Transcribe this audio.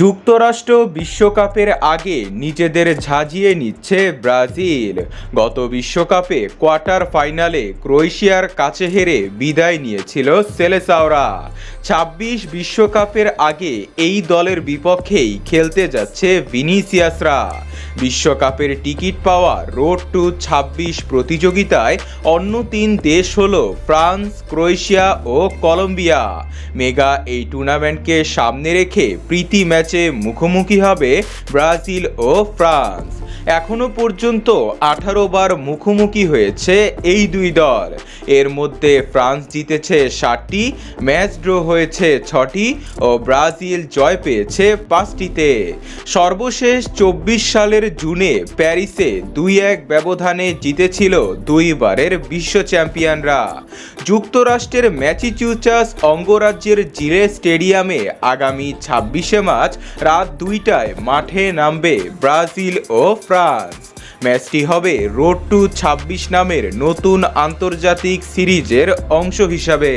যুক্তরাষ্ট্র বিশ্বকাপের আগে নিজেদের ঝাঁঝিয়ে নিচ্ছে ব্রাজিল। গত বিশ্বকাপে কোয়ার্টার ফাইনালে ক্রোয়েশিয়ার কাছে হেরে বিদায় নিয়েছিল সেলেসাওরা। ছাব্বিশ বিশ্বকাপের আগে এই দলের বিপক্ষেই খেলতে যাচ্ছে ভিনিসিয়াসরা। বিশ্বকাপের টিকিট পাওয়া রোড টু ছাব্বিশ প্রতিযোগিতায় অন্য তিন দেশ হল ফ্রান্স, ক্রোয়েশিয়া ও কলম্বিয়া। মেগা এই টুর্নামেন্টকে সামনে রেখে প্রীতি ম্যাচে মুখোমুখি হবে ব্রাজিল ও ফ্রান্স। এখনও পর্যন্ত আঠারো বার মুখোমুখি হয়েছে এই দুই দল। এর মধ্যে ফ্রান্স জিতেছে ষাটটি, ম্যাচ ড্র হয়েছে ছটি ও ব্রাজিল জয় পেয়েছে পাঁচটিতে। সর্বশেষ চব্বিশ সালের জুনে প্যারিসে দুই এক ব্যবধানে জিতেছিল দুইবারের বিশ্ব চ্যাম্পিয়নরা। যুক্তরাষ্ট্রের ম্যাচিচুচাস অঙ্গরাজ্যের জিরে স্টেডিয়ামে আগামী ছাব্বিশে মার্চ রাত দুইটায় মাঠে নামবে ব্রাজিল ও ফ্রান্স। ম্যাচটি হবে রোড টু ছাব্বিশ নামের নতুন আন্তর্জাতিক সিরিজের অংশ হিসাবে।